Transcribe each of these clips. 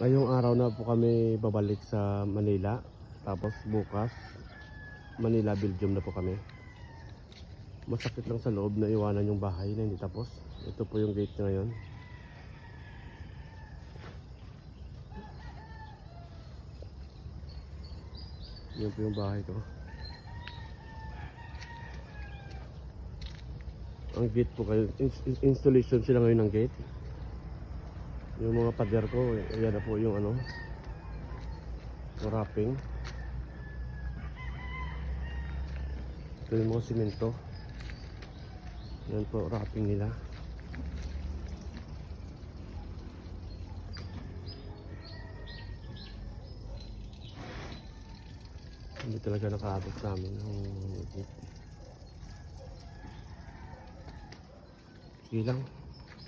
Ngayong araw na po kami babalik sa Manila. Tapos bukas, Manila, Belgium na po kami. Masakit lang sa loob na iwanan yung bahay na hindi tapos. Ito po yung gate ngayon. Yan po yung bahay ko. Ang gate po kayo, ins- installation sila ngayon ng gate. Yung mga pader ko, yan na po yung ano, wrapping. Ito yung mga simento. Yan po, wrapping nila. Hindi talaga nakaabot namin ang. Sige lang.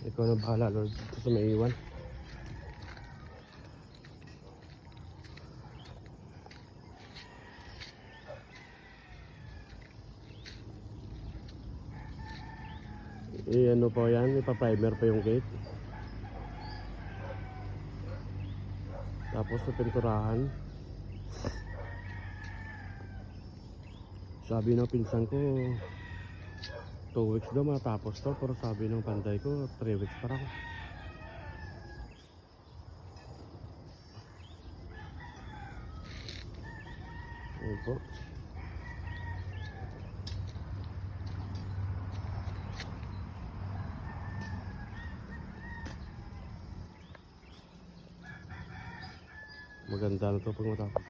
Ikaw na bahala, Lord. Kasi may iwan. Eh, ano pa yan? Ipa-primer pa yung gate. Tapos sa pinturahan. Sabi ng pinsan ko, 2 weeks daw matapos to. Pero sabi ng panday ko, 3 weeks pa raw. Ayun po. Maganda na to pag matapos.